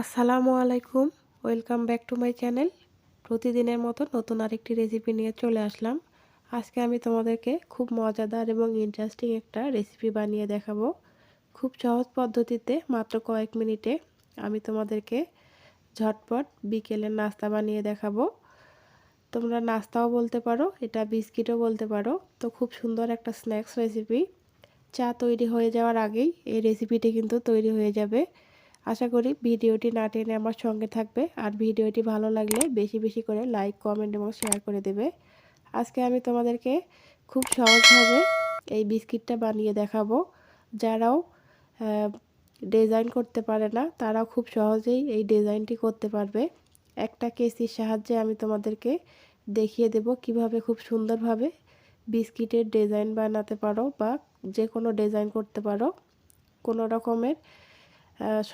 আসসালামু আলাইকুম। Welcome back to my channel প্রতিদিনের মতো নতুন আরেকটি রেসিপি নিয়ে চলে আসলাম। আজকে আমি তোমাদেরকে খুব মজাদার এবং ইন্টারেস্টিং একটা রেসিপি বানিয়ে দেখাবো। খুব সহজ পদ্ধতিতে মাত্র কয়েক মিনিটে আমি তোমাদেরকে ঝটপট বিকেলের নাস্তা বানিয়ে দেখাবো। তোমরা নাস্তাও বলতে পারো, এটা বিস্কিটও বলতে পারো। তো খুব সুন্দর একটা স্ন্যাক্স রেসিপি চা তৈরি হয়ে যাওয়ার আগেই এই রেসিপিটি কিন্তু তৈরি হয়ে যাবে। আশা করি ভিডিওটি না টেনে আমার সঙ্গে থাকবে। আর ভিডিওটি ভালো লাগলে বেশি বেশি করে লাইক কমেন্ট এবং শেয়ার করে দেবে। আজকে আমি তোমাদেরকে খুব সহজভাবে এই বিস্কিটটা বানিয়ে দেখাবো। যারাও ডিজাইন করতে পারে না, তারাও খুব সহজেই এই ডিজাইনটি করতে পারবে। একটা কেসির সাহায্যে আমি তোমাদেরকে দেখিয়ে দেব কীভাবে খুব সুন্দরভাবে বিস্কিটের ডিজাইন বানাতে পারো বা যে কোনো ডিজাইন করতে পারো। কোনো রকমের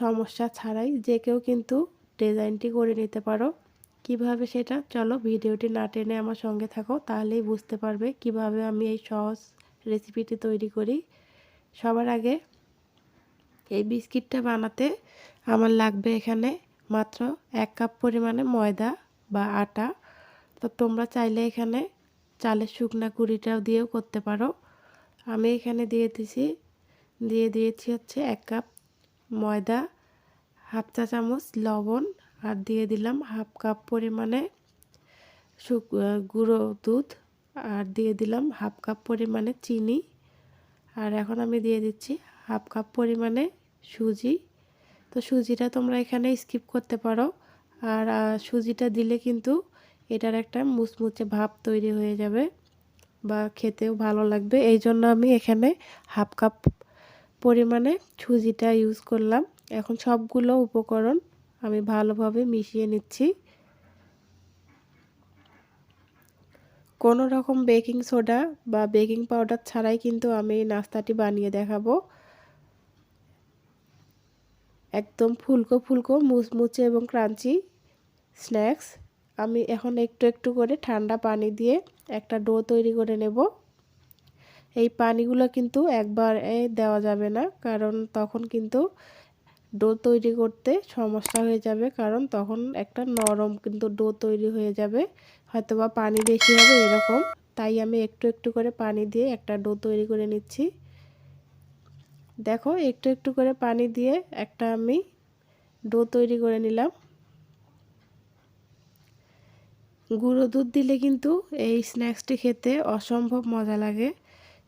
সমস্যা ছাড়াই যে কেউ কিন্তু ডিজাইনটি করে নিতে পারো। কীভাবে সেটা? চলো ভিডিওটি না টেনে আমার সঙ্গে থাকো, তাহলেই বুঝতে পারবে কীভাবে আমি এই সহজ রেসিপিটি তৈরি করি। সবার আগে এই বিস্কিটটা বানাতে আমার লাগবে এখানে মাত্র এক কাপ পরিমাণে ময়দা বা আটা। তো তোমরা চাইলে এখানে চালের শুকনা কুড়িটাও দিয়েও করতে পারো। আমি এখানে দিয়ে দিছি, দিয়ে দিয়েছি হচ্ছে এক কাপ ময়দা, হাফ চা চামচ লবণ আর দিয়ে দিলাম হাফ কাপ পরিমাণে গুঁড়ো দুধ আর দিয়ে দিলাম হাফ কাপ পরিমাণে চিনি। আর এখন আমি দিয়ে দিচ্ছি হাফ কাপ পরিমাণে সুজি। তো সুজিটা তোমরা এখানে স্কিপ করতে পারো। আর সুজিটা দিলে কিন্তু এটার একটা মুচমুচে ভাব তৈরি হয়ে যাবে বা খেতেও ভালো লাগবে। এই জন্য আমি এখানে হাফ কাপ পরিমাণে সুজিটা ইউজ করলাম। এখন সবগুলো উপকরণ আমি ভালোভাবে মিশিয়ে নিচ্ছি। কোনো রকম বেকিং সোডা বা বেকিং পাউডার ছাড়াই কিন্তু আমি নাস্তাটি বানিয়ে দেখাবো। একদম ফুলকো ফুলকো, মুচমুচে এবং ক্রাঞ্চি স্ন্যাক্স। আমি এখন একটু একটু করে ঠান্ডা পানি দিয়ে একটা ডো তৈরি করে নেব। এই পানিগুলো কিন্তু একবার দেওয়া যাবে না, কারণ তখন কিন্তু ডো তৈরি করতে সমস্যা হয়ে যাবে, কারণ তখন একটা নরম কিন্তু ডো তৈরি হয়ে যাবে হয়তো বা পানি বেশি হবে এরকম। তাই আমি একটু একটু করে পানি দিয়ে একটা ডো তৈরি করে নিচ্ছি। দেখো, একটু একটু করে পানি দিয়ে একটা আমি ডো তৈরি করে নিলাম। গুঁড়ো দুধ দিলে কিন্তু এই স্ন্যাক্সটি খেতে অসম্ভব মজা লাগে।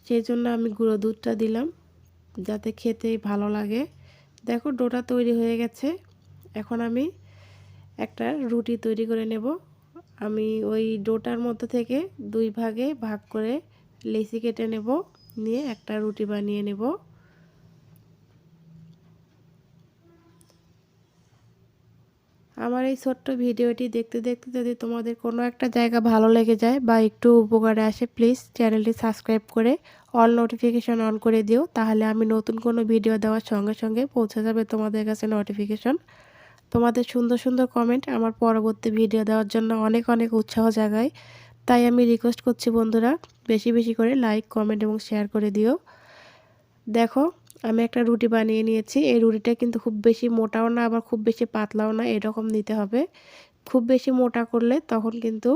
সেই জন্য আমি গুঁড়ো দুধটা দিলাম, যাতে খেতে ভালো লাগে। দেখো ডোটা তৈরি হয়ে গেছে। এখন আমি একটা রুটি তৈরি করে নেব। আমি ওই ডোটার মধ্যে থেকে দুই ভাগে ভাগ করে লেসি কেটে নেব, নিয়ে একটা রুটি বানিয়ে নেব। আমার এই ছোট্ট ভিডিওটি দেখতে দেখতে যদি তোমাদের কোনো একটা জায়গা ভালো লেগে যায় বা একটু উপকারে আসে প্লিজ চ্যানেলটি সাবস্ক্রাইব করে অল নোটিফিকেশন অন করে দিও। তাহলে আমি নতুন কোনো ভিডিও দেওয়ার সঙ্গে সঙ্গে পৌঁছে যাবে তোমাদের কাছে নোটিফিকেশন তোমাদের সুন্দর সুন্দর কমেন্ট আমার পরবর্তী ভিডিও দেওয়ার জন্য অনেক অনেক উৎসাহ জাগায়। তাই আমি রিকোয়েস্ট করছি বন্ধুরা, বেশি বেশি করে লাইক কমেন্ট এবং শেয়ার করে দিও। দেখো আমি একটা রুটি বানিয়ে নিয়েছি। এই রুটিটা কিন্তু খুব বেশি মোটাও না, আবার খুব বেশি পাতলাও না, এরকম নিতে হবে। খুব বেশি মোটা করলে তখন কিন্তু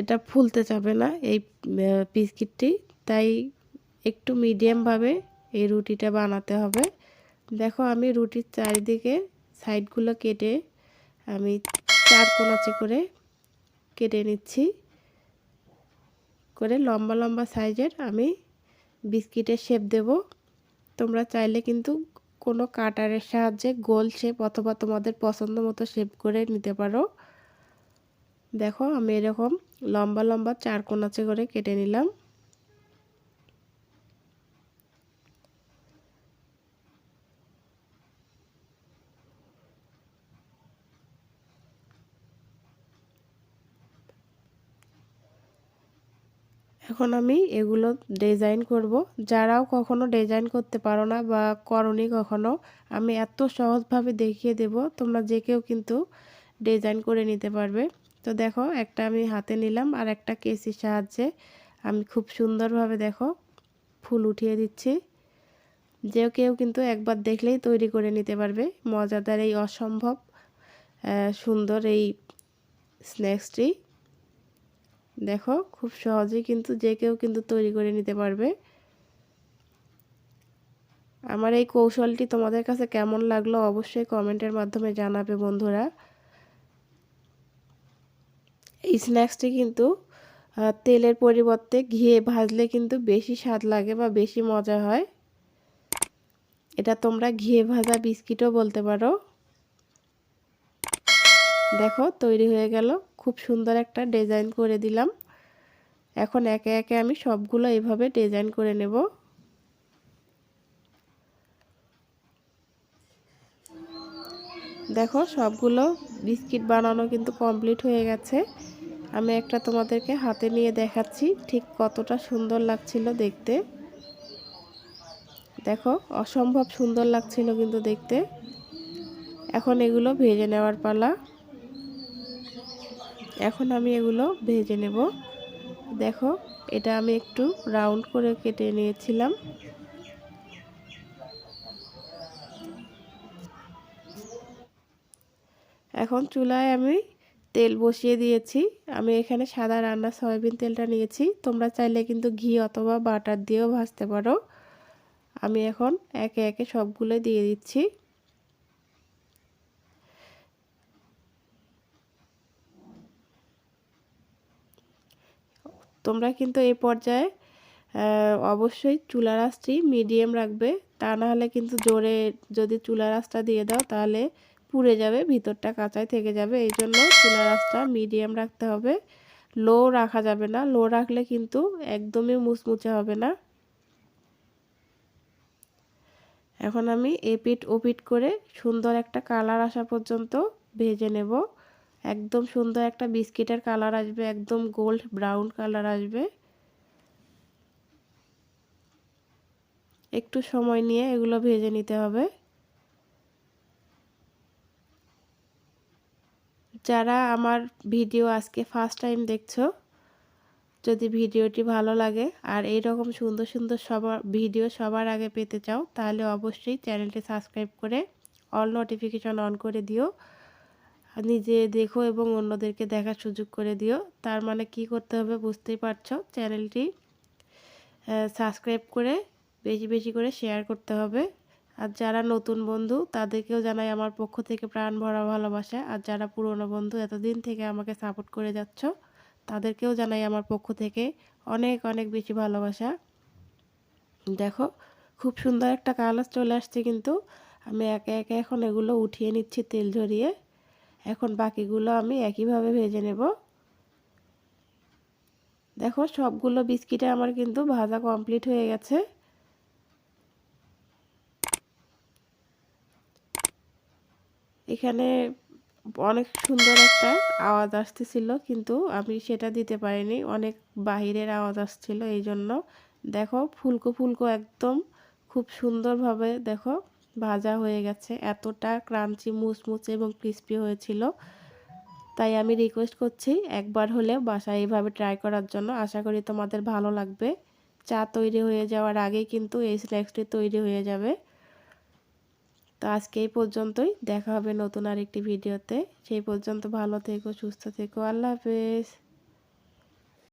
এটা ফুলতে যাবে না এই বিস্কিটটি। তাই একটু মিডিয়ামভাবে এই রুটিটা বানাতে হবে। দেখো আমি রুটির চারিদিকে সাইডগুলো কেটে আমি চার কোনাচে করে কেটে নিচ্ছি। করে লম্বা লম্বা সাইজের আমি বিস্কিটের শেপ দেব। তোমরা চাইলে কিন্তু কোনো কাটারের সাহায্যে গোল শেপ অথবা তোমাদের পছন্দ মতো শেপ করে নিতে পারো। দেখো, আমি এরকম লম্বা লম্বা চার কোনাচে করে কেটে নিলাম। এখন আমি এগুলো ডিজাইন করব। যারাও কখনো ডিজাইন করতে পারো না বা করনি কখনো, আমি এত সহজভাবে দেখিয়ে দেব, তোমরা যে কেউ কিন্তু ডিজাইন করে নিতে পারবে। তো দেখো, একটা আমি হাতে নিলাম আর একটা কেসির সাহায্যে আমি খুব সুন্দরভাবে দেখো ফুল উঠিয়ে দিচ্ছি। যে কেউ কিন্তু একবার দেখলেই তৈরি করে নিতে পারবে। মজাদার এই অসম্ভব সুন্দর এই স্ন্যাক্সটি দেখো, খুব সহজেই কিন্তু যে কেউ কিন্তু তৈরি করে নিতে পারবে। আমার এই কৌশলটি তোমাদের কাছে কেমন লাগল অবশ্যই কমেন্টের মাধ্যমে জানাবে বন্ধুরা। এই স্ন্যাক্সটি কিন্তু তেলের পরিবর্তে ঘিয়ে ভাজলে কিন্তু বেশি স্বাদ লাগে বা বেশি মজা হয়। এটা তোমরা ঘিয়ে ভাজা বিস্কিটও বলতে পারো। দেখো তৈরি হয়ে গেল। খুব সুন্দর একটা ডিজাইন করে দিলাম। এখন একে একে আমি সবগুলো এভাবে ডিজাইন করে নেব। দেখো সবগুলো বিস্কিট বানানো কিন্তু কমপ্লিট হয়ে গেছে। আমি একটা তোমাদেরকে হাতে নিয়ে দেখাচ্ছি ঠিক কতটা সুন্দর লাগছিল দেখতে। দেখো অসম্ভব সুন্দর লাগছিল কিন্তু দেখতে। এখন এগুলো ভেজে নেওয়ার পালা। এখন আমি এগুলো ভেজে নেব। দেখো, এটা আমি একটু রাউন্ড করে কেটে নিয়েছিলাম। এখন চুলায় আমি তেল বসিয়ে দিয়েছি। আমি এখানে সাদা রান্না সয়াবিন তেলটা নিয়েছি। তোমরা চাইলে কিন্তু ঘি অথবা বাটার দিয়েও ভাজতে পারো। আমি এখন একে একে সবগুলো দিয়ে দিচ্ছি। তোমরা কিন্তু এই পর্যায়ে অবশ্যই চুলা রাসটি মিডিয়াম রাখবে। তা না হলে কিন্তু জোরে যদি চুলা রাসটা দিয়ে দাও, তাহলে পুড়ে যাবে, ভিতরটা কাঁচাই থেকে যাবে। এই জন্য চুলা রাসটা মিডিয়াম রাখতে হবে। লো রাখা যাবে না। লো রাখলে কিন্তু একদমই মুচমুচে হবে না। এখন আমি এপিট ওপিট করে সুন্দর একটা কালার আসা পর্যন্ত ভেজে নেব। একদম সুন্দর একটা বিস্কিটের কালার আসবে, একদম গোল্ড ব্রাউন কালার আসবে। একটু সময় নিয়ে এগুলো ভেজে নিতে হবে। যারা আমার ভিডিও আজকে ফার্স্ট টাইম দেখছ, যদি ভিডিওটি ভালো লাগে আর এই রকম সুন্দর সুন্দর সবার ভিডিও সবার আগে পেতে চাও, তাহলে অবশ্যই চ্যানেলটি সাবস্ক্রাইব করে অল নোটিফিকেশন অন করে দিও। নিজে দেখো এবং অন্যদেরকে দেখার সুযোগ করে দিও। তার মানে কি করতে হবে বুঝতেই পারছ? চ্যানেলটি সাবস্ক্রাইব করে বেশি বেশি করে শেয়ার করতে হবে। আর যারা নতুন বন্ধু, তাদেরকেও জানাই আমার পক্ষ থেকে প্রাণ ভরা ভালোবাসা। আর যারা পুরনো বন্ধু, এতদিন থেকে আমাকে সাপোর্ট করে যাচ্ছ, তাদেরকেও জানাই আমার পক্ষ থেকে অনেক অনেক বেশি ভালোবাসা। দেখো, খুব সুন্দর একটা কালার চলে আসছে কিন্তু। আমি একে একে এখন এগুলো উঠিয়ে নিচ্ছি তেল ঝরিয়ে। এখন বাকিগুলো আমি একইভাবে ভেজে নেব। দেখো, সবগুলো বিস্কিটে আমার কিন্তু ভাজা কমপ্লিট হয়ে গেছে। এখানে অনেক সুন্দর একটা আওয়াজ আসতেছিল, কিন্তু আমি সেটা দিতে পারিনি। অনেক বাহিরের আওয়াজ আসছিল, এই জন্য। দেখো, ফুলকো ফুলকো একদম খুব সুন্দরভাবে, দেখো ভাজা হয়ে গেছে। এতটা ক্রাঞ্চি, মুচমুচে এবং ক্রিস্পি হয়েছিল। তাই আমি রিকোয়েস্ট করছি একবার হলে বাসায় এইভাবে ট্রাই করার জন্য। আশা করি তোমাদের ভালো লাগবে। চা তৈরি হয়ে যাওয়ার আগেই কিন্তু এই স্ন্যাক্সটি তৈরি হয়ে যাবে। তো আজকে এই পর্যন্তই। দেখা হবে নতুন আরেকটি ভিডিওতে সেই পর্যন্ত ভালো থেকো, সুস্থ থেকো। আল্লাহ হাফেজ।